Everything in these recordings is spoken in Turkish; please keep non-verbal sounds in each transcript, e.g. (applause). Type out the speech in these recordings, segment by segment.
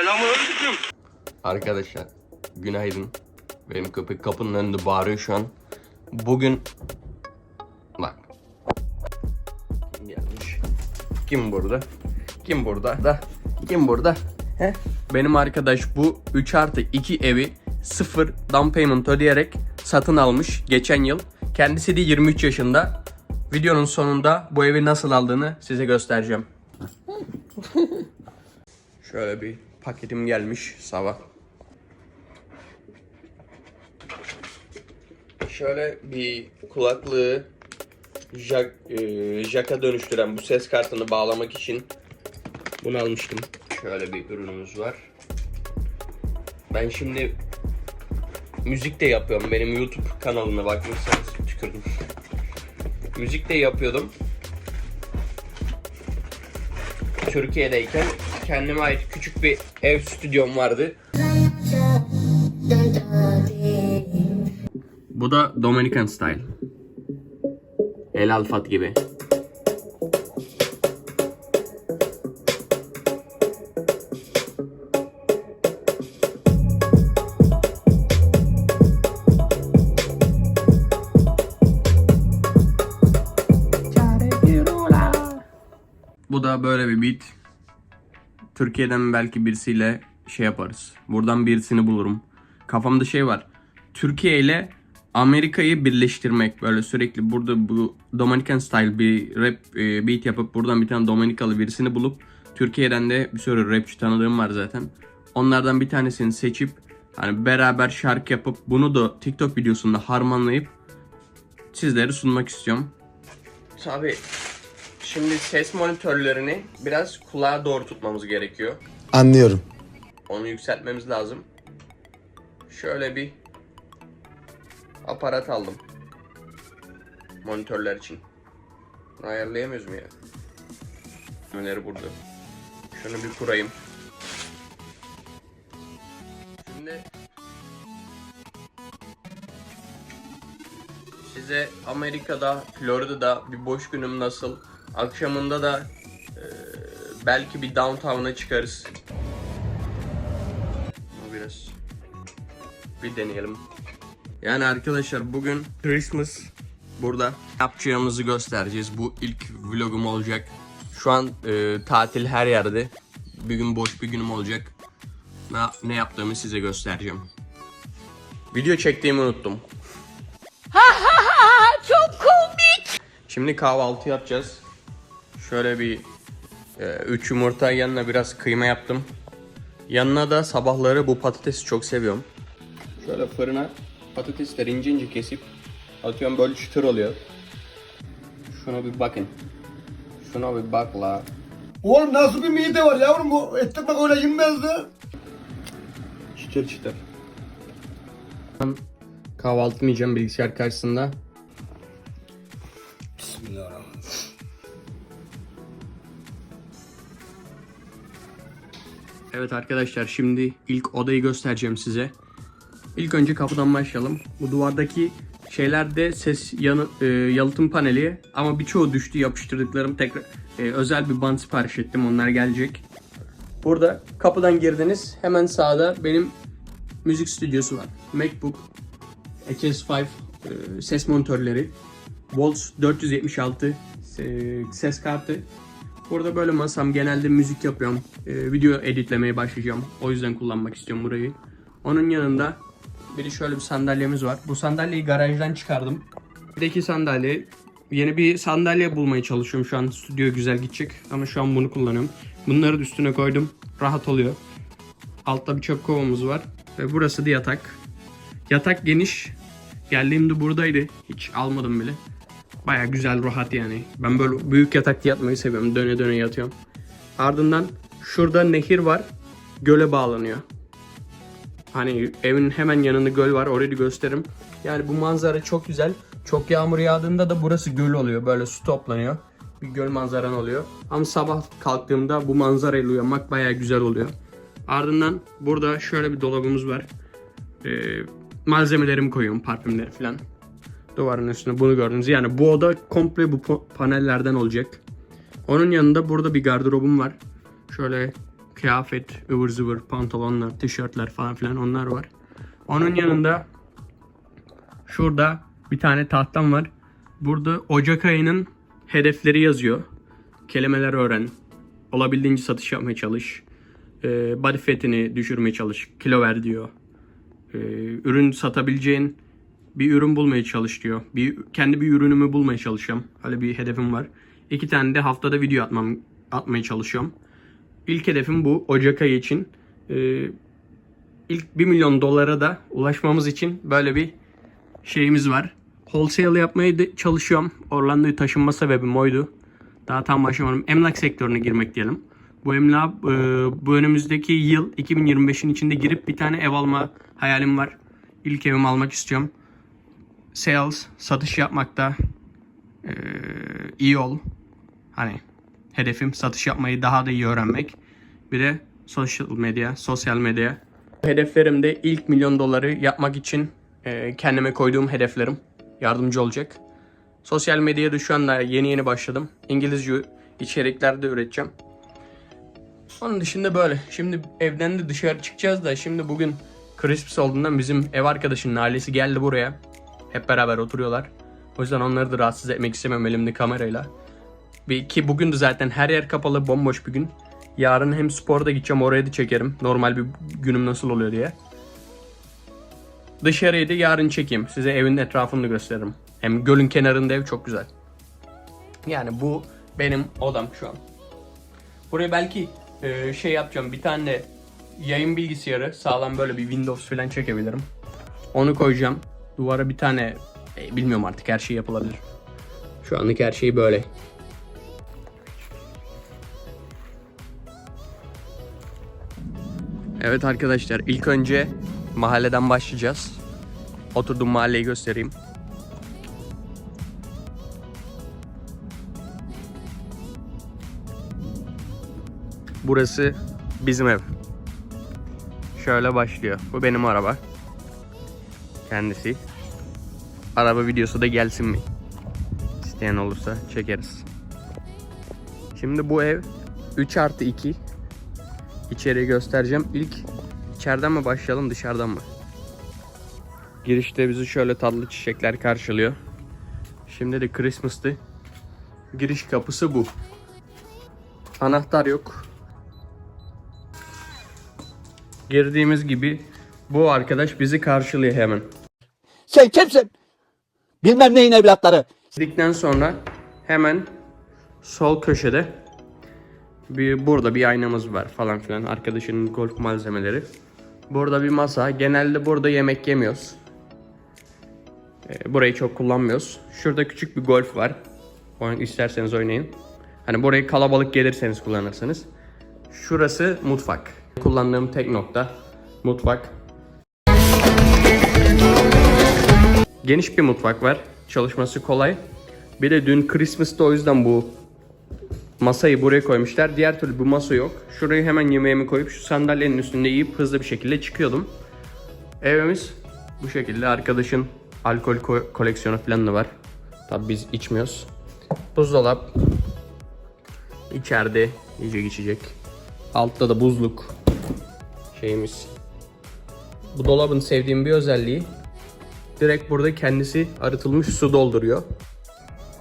Selamünaleyküm. Arkadaşlar günaydın. Benim köpek kapının önünde bağırıyor şu an. Bugün bak. Kim gelmiş? Kim burada? Kim burada? Da. Kim burada? He? Benim arkadaş bu 3 artı 2 evi sıfır down payment ödeyerek satın almış geçen yıl. Kendisi de 23 yaşında. Videonun sonunda bu evi nasıl aldığını size göstereceğim. (laughs) Şöyle bir paketim gelmiş sabah. Şöyle bir kulaklığı jack, e, jack'a dönüştüren bu ses kartını bağlamak için bunu almıştım. Şöyle bir ürünümüz var. Ben şimdi müzik de yapıyorum. Benim YouTube kanalına bakmışsanız tükürdüm. Müzik de yapıyordum. Türkiye'deyken kendime ait küçük bir ev stüdyom vardı. Bu da Dominican style. El Alfat gibi. Bu da böyle bir beat. Türkiye'den belki birisiyle şey yaparız. Buradan birisini bulurum. Kafamda şey var. Türkiye ile Amerika'yı birleştirmek böyle sürekli burada bu Dominican style bir rap e, beat yapıp buradan bir tane Dominikalı birisini bulup Türkiye'den de bir sürü rapçi tanıdığım var zaten. Onlardan bir tanesini seçip hani beraber şarkı yapıp bunu da TikTok videosunda harmanlayıp sizlere sunmak istiyorum. Tabii şimdi ses monitörlerini biraz kulağa doğru tutmamız gerekiyor. Anlıyorum. Onu yükseltmemiz lazım. Şöyle bir aparat aldım. Monitörler için. Bunu ayarlayamıyoruz mu ya? Öneri burada. Şunu bir kurayım. Şimdi size Amerika'da, Florida'da bir boş günüm nasıl? Akşamında da e, belki bir downtown'a çıkarız. Ama biraz bir deneyelim. Yani arkadaşlar bugün Christmas burada yapacağımızı göstereceğiz. Bu ilk vlogum olacak. Şu an e, tatil her yerde. Bir gün boş bir günüm olacak. Ne, ne yaptığımı size göstereceğim. Video çektiğimi unuttum. Çok komik. Şimdi kahvaltı yapacağız. Şöyle bir 3 yumurta yanına biraz kıyma yaptım. Yanına da sabahları bu patatesi çok seviyorum. Şöyle fırına patatesleri ince ince kesip atıyorum böyle çıtır oluyor. Şuna bir bakın. Şuna bir bak la. Oğlum nasıl bir mide var yavrum bu et ekmek öyle yenmezdi. Çıtır çıtır. Kahvaltımı yiyeceğim bilgisayar karşısında. Evet arkadaşlar şimdi ilk odayı göstereceğim size. İlk önce kapıdan başlayalım. Bu duvardaki şeyler de ses yanı, e, yalıtım paneli ama birçoğu düştü yapıştırdıklarım tekrar e, özel bir bant sipariş ettim onlar gelecek. Burada kapıdan girdiniz hemen sağda benim müzik stüdyosu var. MacBook HS5 e, ses monitörleri Waltz 476 e, ses kartı Burada böyle masam genelde müzik yapıyorum. Ee, video editlemeye başlayacağım. O yüzden kullanmak istiyorum burayı. Onun yanında bir de şöyle bir sandalyemiz var. Bu sandalyeyi garajdan çıkardım. Bir de iki sandalye. Yeni bir sandalye bulmaya çalışıyorum şu an. Stüdyo güzel gidecek ama şu an bunu kullanıyorum. Bunları da üstüne koydum. Rahat oluyor. Altta bir çöp kovamız var. Ve burası da yatak. Yatak geniş. Geldiğimde buradaydı. Hiç almadım bile. Baya güzel rahat yani. Ben böyle büyük yatakta yatmayı seviyorum. Döne döne yatıyorum. Ardından şurada nehir var. Göle bağlanıyor. Hani evin hemen yanında göl var. Orayı gösteririm. Yani bu manzara çok güzel. Çok yağmur yağdığında da burası göl oluyor. Böyle su toplanıyor. Bir göl manzaran oluyor. Ama sabah kalktığımda bu manzarayla uyanmak baya güzel oluyor. Ardından burada şöyle bir dolabımız var. Ee, malzemelerimi koyuyorum. Parfümleri falan duvarın üstüne bunu gördünüz. Yani bu oda komple bu panellerden olacak. Onun yanında burada bir gardırobum var. Şöyle kıyafet, ıvır zıvır, pantolonlar, tişörtler falan filan onlar var. Onun yanında şurada bir tane tahtam var. Burada Ocak ayının hedefleri yazıyor. Kelimeler öğren. Olabildiğince satış yapmaya çalış. Ee, body fat'ini düşürmeye çalış. Kilo ver diyor. Ee, ürün satabileceğin bir ürün bulmaya çalış diyor. Bir, kendi bir ürünümü bulmaya çalışıyorum. Öyle bir hedefim var. İki tane de haftada video atmam atmaya çalışıyorum. İlk hedefim bu Ocak ayı için. Ee, ilk 1 milyon dolara da ulaşmamız için böyle bir şeyimiz var. Wholesale yapmaya da çalışıyorum. Orlando'yu taşınma sebebim oydu. Daha tam başlamadım. Emlak sektörüne girmek diyelim. Bu emlak e, bu önümüzdeki yıl 2025'in içinde girip bir tane ev alma hayalim var. İlk evimi almak istiyorum. Sales, satış yapmakta e, iyi ol. Hani hedefim satış yapmayı daha da iyi öğrenmek. Bir de sosyal medya, sosyal medya. Hedeflerimde ilk milyon doları yapmak için e, kendime koyduğum hedeflerim yardımcı olacak. Sosyal medyaya da şu anda yeni yeni başladım. İngilizce içerikler de üreteceğim. Onun dışında böyle. Şimdi evden de dışarı çıkacağız da şimdi bugün Christmas olduğundan bizim ev arkadaşının ailesi geldi buraya. Hep beraber oturuyorlar. O yüzden onları da rahatsız etmek istemem elimde kamerayla. Ki bugün de zaten her yer kapalı bomboş bir gün. Yarın hem sporda gideceğim oraya da çekerim. Normal bir günüm nasıl oluyor diye. Dışarıyı da yarın çekeyim. Size evin etrafını da gösteririm. Hem gölün kenarında ev çok güzel. Yani bu benim odam şu an. Buraya belki e, şey yapacağım. Bir tane yayın bilgisayarı sağlam böyle bir Windows falan çekebilirim. Onu koyacağım. Duvara bir tane e, bilmiyorum artık her şey yapılabilir. Şu anlık her şey böyle. Evet arkadaşlar ilk önce mahalleden başlayacağız. Oturduğum mahalleyi göstereyim. Burası bizim ev. Şöyle başlıyor. Bu benim araba. Kendisi. Araba videosu da gelsin mi? İsteyen olursa çekeriz. Şimdi bu ev 3 artı 2. İçeriği göstereceğim. İlk içeriden mi başlayalım dışarıdan mı? Girişte bizi şöyle tatlı çiçekler karşılıyor. Şimdi de Christmas'tı. Giriş kapısı bu. Anahtar yok. Girdiğimiz gibi bu arkadaş bizi karşılıyor hemen. Sen kimsin? Bilmem neyin evlatları. Girdikten sonra hemen sol köşede bir burada bir aynamız var falan filan. Arkadaşının golf malzemeleri. Burada bir masa. Genelde burada yemek yemiyoruz. Ee, burayı çok kullanmıyoruz. Şurada küçük bir golf var. Oyun isterseniz oynayın. Hani burayı kalabalık gelirseniz kullanırsınız. Şurası mutfak. Kullandığım tek nokta mutfak. Geniş bir mutfak var. Çalışması kolay. Bir de dün Christmas'ta o yüzden bu masayı buraya koymuşlar. Diğer türlü bu masa yok. Şurayı hemen yemeğimi koyup şu sandalyenin üstünde yiyip hızlı bir şekilde çıkıyordum. Evimiz bu şekilde. Arkadaşın alkol ko- koleksiyonu falan da var. Tabi biz içmiyoruz. Buzdolap. İçeride yiyecek içecek. Altta da buzluk şeyimiz. Bu dolabın sevdiğim bir özelliği direkt burada kendisi arıtılmış su dolduruyor.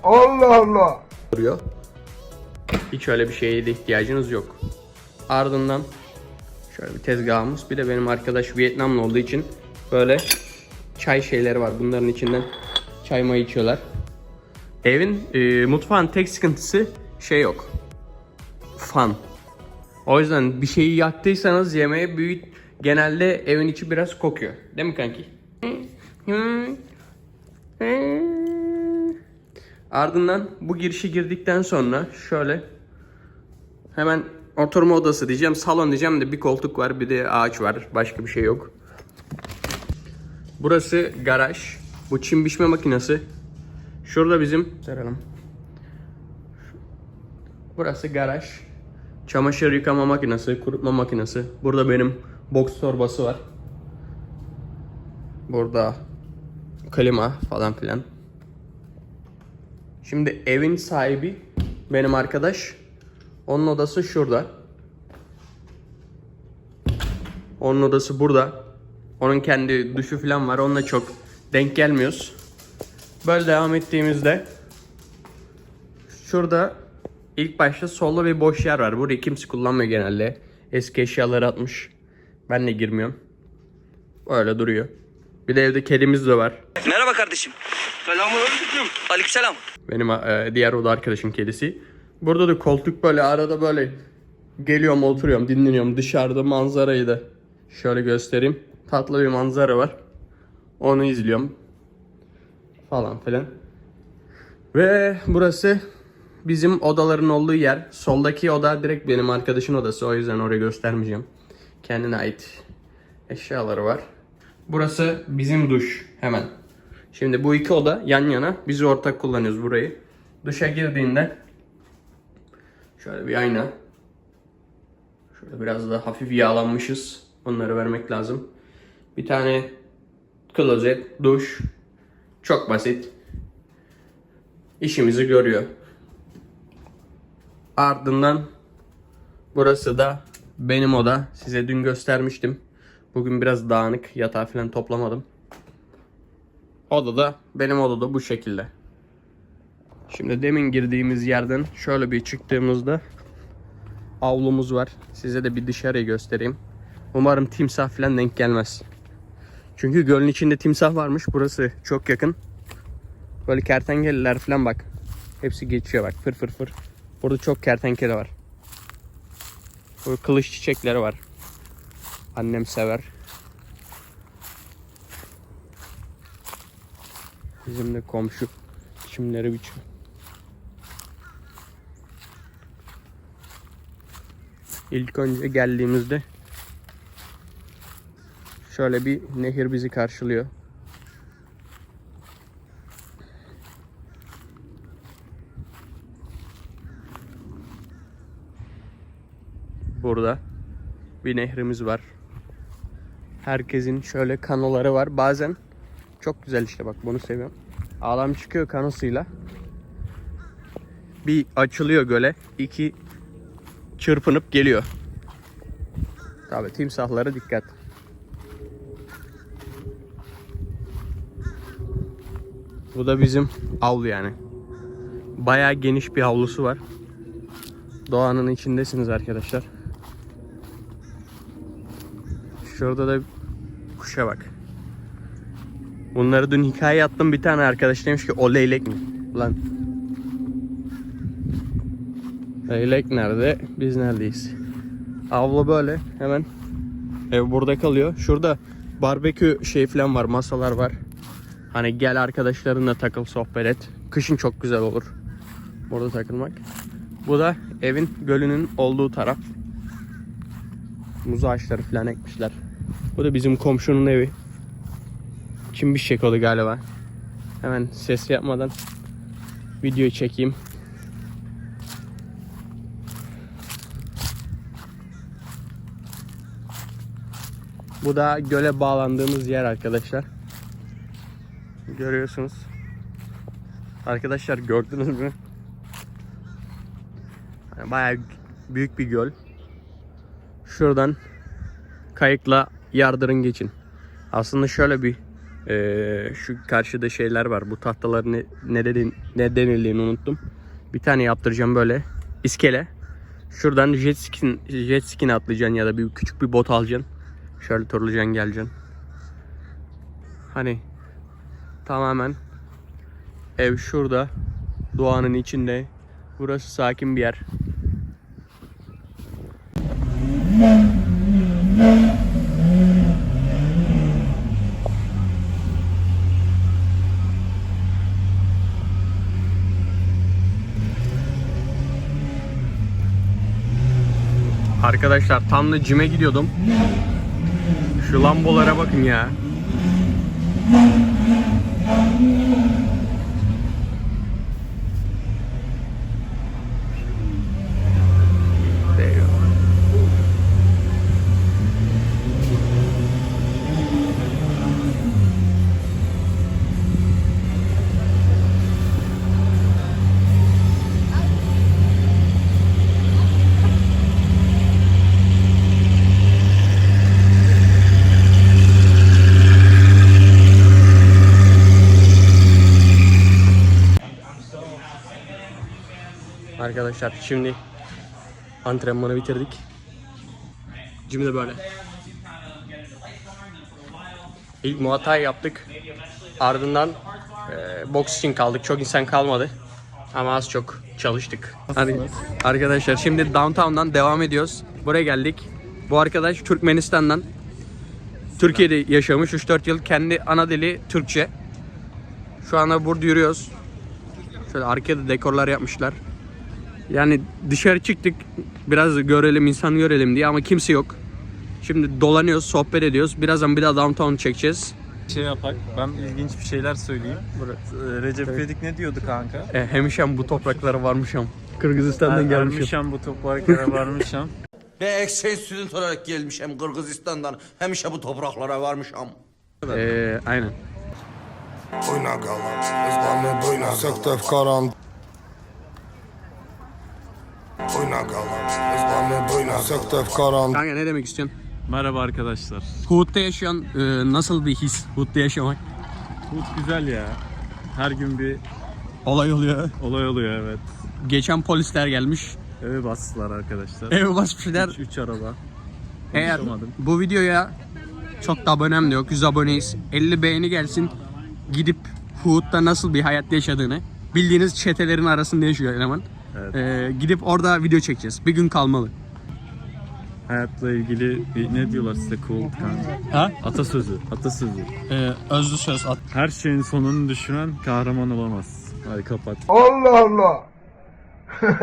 Allah Allah. Duruyor. Hiç öyle bir şeye de ihtiyacınız yok. Ardından şöyle bir tezgahımız. Bir de benim arkadaş Vietnamlı olduğu için böyle çay şeyleri var. Bunların içinden çay mı içiyorlar. Evin e, mutfağın tek sıkıntısı şey yok. Fan. O yüzden bir şeyi yaktıysanız yemeğe büyük genelde evin içi biraz kokuyor. Değil mi kanki? Ardından bu girişi girdikten sonra şöyle hemen oturma odası diyeceğim, salon diyeceğim de bir koltuk var, bir de ağaç var. Başka bir şey yok. Burası garaj. Bu çim biçme makinesi. Şurada bizim saralım. Burası garaj. Çamaşır yıkama makinesi, kurutma makinesi. Burada benim box torbası var. Burada klima falan filan. Şimdi evin sahibi benim arkadaş. Onun odası şurada. Onun odası burada. Onun kendi duşu falan var. Onunla çok denk gelmiyoruz. Böyle devam ettiğimizde şurada ilk başta solda bir boş yer var. Burayı kimse kullanmıyor genelde. Eski eşyaları atmış. Ben de girmiyorum. Böyle duruyor. Bir de evde kedimiz de var. Merhaba kardeşim. Selamünaleyküm. Aleykümselam. Benim e, diğer oda arkadaşım kedisi. Burada da koltuk böyle arada böyle geliyorum oturuyorum dinleniyorum. Dışarıda manzarayı da şöyle göstereyim. Tatlı bir manzara var. Onu izliyorum. Falan filan. Ve burası bizim odaların olduğu yer. Soldaki oda direkt benim arkadaşın odası. O yüzden orayı göstermeyeceğim. Kendine ait eşyaları var. Burası bizim duş hemen. Şimdi bu iki oda yan yana. Biz ortak kullanıyoruz burayı. Duşa girdiğinde şöyle bir ayna. Şöyle biraz da hafif yağlanmışız. Onları vermek lazım. Bir tane klozet, duş. Çok basit. İşimizi görüyor. Ardından burası da benim oda. Size dün göstermiştim. Bugün biraz dağınık. Yatağı falan toplamadım. Odada benim odada bu şekilde. Şimdi demin girdiğimiz yerden şöyle bir çıktığımızda avlumuz var. Size de bir dışarıyı göstereyim. Umarım timsah falan denk gelmez. Çünkü gölün içinde timsah varmış. Burası çok yakın. Böyle kertenkeleler falan bak. Hepsi geçiyor bak fır fır fır. Burada çok kertenkele var. Böyle kılıç çiçekleri var. Annem sever. Bizim de komşu çimleri biçiyor. İlk önce geldiğimizde şöyle bir nehir bizi karşılıyor. Burada bir nehrimiz var. Herkesin şöyle kanoları var. Bazen çok güzel işte bak bunu seviyorum. Adam çıkıyor kanosuyla. Bir açılıyor göle. iki çırpınıp geliyor. Tabi timsahlara dikkat. Bu da bizim avlu yani. Bayağı geniş bir avlusu var. Doğanın içindesiniz arkadaşlar. Şurada da kuşa bak. Bunları dün hikaye attım bir tane arkadaş demiş ki o leylek mi? Lan. Leylek nerede? Biz neredeyiz? Avlu böyle hemen ev burada kalıyor. Şurada barbekü şey falan var masalar var. Hani gel arkadaşlarınla takıl sohbet et. Kışın çok güzel olur. Burada takılmak. Bu da evin gölünün olduğu taraf. Muz ağaçları falan ekmişler. Bu da bizim komşunun evi. Kim bir şekalı galiba. Hemen ses yapmadan videoyu çekeyim. Bu da göle bağlandığımız yer arkadaşlar. Görüyorsunuz. Arkadaşlar gördünüz mü? Bayağı büyük bir göl. Şuradan kayıkla yardırın geçin. Aslında şöyle bir eee, şu karşıda şeyler var. Bu tahtaların ne, ne, ne denildiğini unuttum. Bir tane yaptıracağım böyle iskele. Şuradan jet ski jet ski'ne atlayacaksın ya da bir küçük bir bot alacaksın. Şöyle turlayacaksın geleceksin. Hani tamamen ev şurada doğanın içinde. Burası sakin bir yer. Arkadaşlar tam da cime gidiyordum. Şu lambolara bakın ya. Arkadaşlar şimdi antrenmanı bitirdik. Şimdi de böyle. İlk muatay yaptık. Ardından e, boks için kaldık. Çok insan kalmadı. Ama az çok çalıştık. Hani, arkadaşlar şimdi downtown'dan devam ediyoruz. Buraya geldik. Bu arkadaş Türkmenistan'dan. Türkiye'de yaşamış 3-4 yıl. Kendi ana dili Türkçe. Şu anda burada yürüyoruz. Şöyle arkada dekorlar yapmışlar. Yani dışarı çıktık biraz görelim insan görelim diye ama kimse yok. Şimdi dolanıyoruz, sohbet ediyoruz. Birazdan bir daha downtown çekeceğiz. şey yapak. Ben ilginç bir şeyler söyleyeyim. Ee, Recep İvedik ne diyordu kanka? E, hemişem bu topraklara varmışam. Kırgızistan'dan Er- gelmişim. Ermişem bu topraklara varmışam. (laughs) Ve exchange student olarak gelmişim Kırgızistan'dan. Hemşe bu topraklara varmışım. E, aynen. Bujna gala, zbany bujna Sekte w koron W koron Kanka ne demek istiyorsun? Merhaba arkadaşlar. Hud'da yaşayan e, nasıl bir his Hud'da yaşamak? Hut güzel ya. Her gün bir Olay oluyor. olay oluyor evet. Geçen polisler gelmiş. Eve bastılar arkadaşlar. Eve basmışlar. 3 araba. Eğer bu videoya çok da abonem de yok. 100 aboneyiz. 50 beğeni gelsin. Gidip Hud'da nasıl bir hayat yaşadığını bildiğiniz çetelerin arasında yaşıyor eleman. Evet. E, gidip orada video çekeceğiz. Bir gün kalmalı. Hayatla ilgili bir, ne diyorlar size cool kanka? Ha? Atasözü. Atasözü. E, özlü söz at. Her şeyin sonunu düşünen kahraman olamaz. Hadi kapat. Allah Allah. (laughs)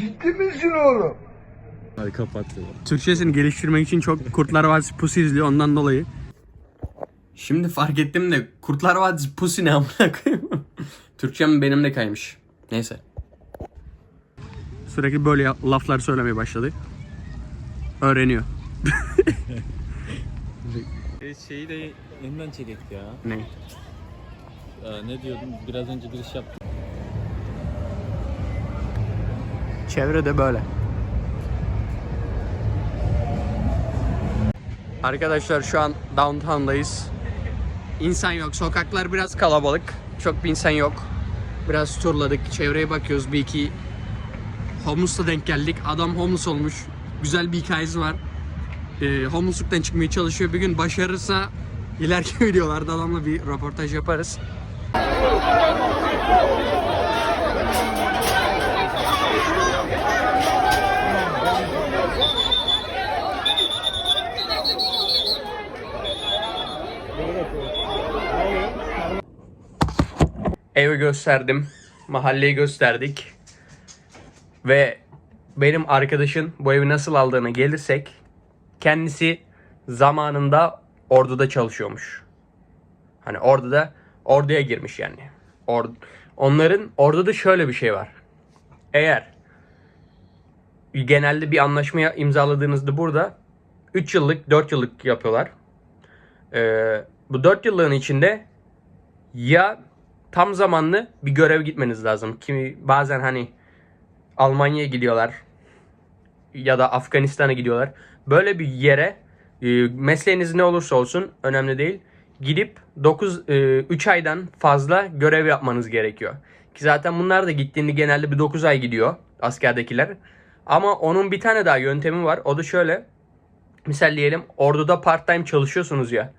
Ciddi misin oğlum? Hadi kapat. Türkçesini geliştirmek için çok Kurtlar Vadisi Pusu izliyor ondan dolayı. Şimdi fark ettim de Kurtlar Vadisi Pusu ne amına koyayım. (laughs) Türkçem benim de kaymış. Neyse. Sürekli böyle laflar söylemeye başladı. Öğreniyor. E, şeyi de yeniden çekek ya. Ne? Ee, ne diyordum? Biraz önce giriş yaptım. Çevre de böyle. Arkadaşlar şu an downtown'dayız. İnsan yok. Sokaklar biraz kalabalık. Çok bir insan yok. Biraz turladık. Çevreye bakıyoruz. Bir iki homeless'la denk geldik. Adam homeless olmuş. Güzel bir hikayesi var. Ee, homeless'luktan çıkmaya çalışıyor. Bir gün başarırsa ileriki (laughs) videolarda adamla bir röportaj yaparız. Evi gösterdim. Mahalleyi gösterdik. Ve benim arkadaşın bu evi nasıl aldığına gelirsek kendisi zamanında orduda çalışıyormuş. Hani orduda orduya girmiş yani. Or, onların orduda şöyle bir şey var. Eğer genelde bir anlaşmaya imzaladığınızda burada 3 yıllık 4 yıllık yapıyorlar. Ee, bu 4 yıllığın içinde ya tam zamanlı bir görev gitmeniz lazım. Kimi bazen hani Almanya'ya gidiyorlar ya da Afganistan'a gidiyorlar. Böyle bir yere e, mesleğiniz ne olursa olsun önemli değil. Gidip 9 3 aydan fazla görev yapmanız gerekiyor. Ki zaten bunlar da gittiğinde genelde bir 9 ay gidiyor askerdekiler. Ama onun bir tane daha yöntemi var. O da şöyle. Misal diyelim orduda part time çalışıyorsunuz ya.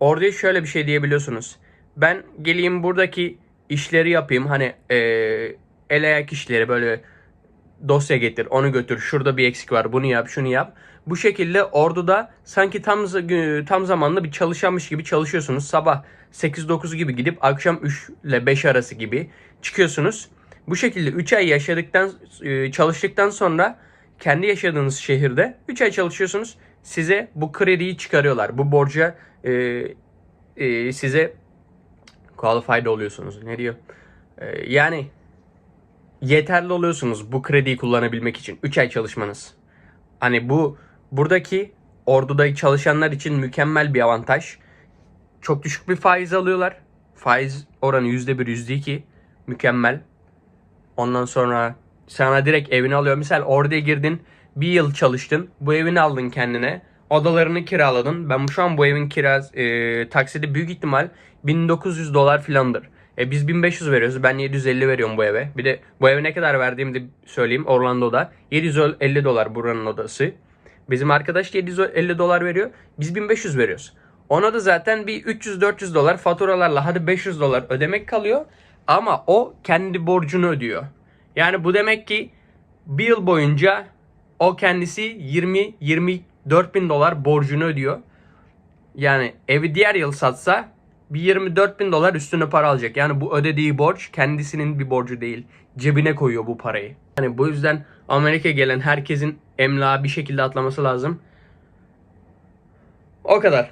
Orada şöyle bir şey diyebiliyorsunuz. Ben geleyim buradaki işleri yapayım. Hani eee el ayak işleri böyle dosya getir, onu götür. Şurada bir eksik var. Bunu yap, şunu yap. Bu şekilde orduda sanki tam tam zamanlı bir çalışanmış gibi çalışıyorsunuz. Sabah 8-9 gibi gidip akşam 3 ile 5 arası gibi çıkıyorsunuz. Bu şekilde 3 ay yaşadıktan e, çalıştıktan sonra kendi yaşadığınız şehirde 3 ay çalışıyorsunuz. Size bu krediyi çıkarıyorlar. Bu borca e, e, size qualified oluyorsunuz. Ne diyor? E, yani yeterli oluyorsunuz bu krediyi kullanabilmek için. 3 ay çalışmanız. Hani bu buradaki orduda çalışanlar için mükemmel bir avantaj. Çok düşük bir faiz alıyorlar. Faiz oranı %1, %2. Mükemmel. Ondan sonra sana direkt evini alıyor. Misal oraya girdin. Bir yıl çalıştın. Bu evini aldın kendine. Odalarını kiraladın. Ben şu an bu evin kiraz e, taksidi büyük ihtimal 1900 dolar filandır. E biz 1500 veriyoruz. Ben 750 veriyorum bu eve. Bir de bu eve ne kadar verdiğimi de söyleyeyim. Orlando'da 750 dolar buranın odası. Bizim arkadaş 750 dolar veriyor. Biz 1500 veriyoruz. Ona da zaten bir 300-400 dolar faturalarla hadi 500 dolar ödemek kalıyor. Ama o kendi borcunu ödüyor. Yani bu demek ki bir yıl boyunca o kendisi 20-24 bin dolar borcunu ödüyor. Yani evi diğer yıl satsa bir 24 bin dolar üstüne para alacak. Yani bu ödediği borç kendisinin bir borcu değil. Cebine koyuyor bu parayı. Yani bu yüzden Amerika'ya gelen herkesin emlağı bir şekilde atlaması lazım. O kadar.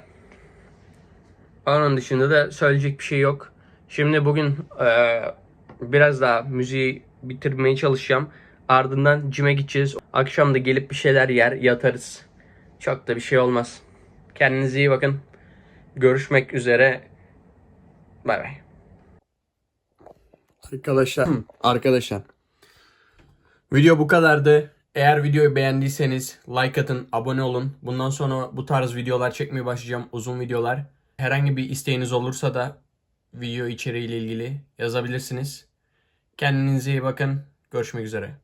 Onun dışında da söyleyecek bir şey yok. Şimdi bugün eee, biraz daha müziği bitirmeye çalışacağım. Ardından cime gideceğiz. Akşam da gelip bir şeyler yer yatarız. Çok da bir şey olmaz. Kendinize iyi bakın. Görüşmek üzere. Bay bay. Arkadaşlar. Arkadaşlar. Video bu kadardı. Eğer videoyu beğendiyseniz like atın, abone olun. Bundan sonra bu tarz videolar çekmeye başlayacağım. Uzun videolar. Herhangi bir isteğiniz olursa da video içeriğiyle ilgili yazabilirsiniz. Kendinize iyi bakın. Görüşmek üzere.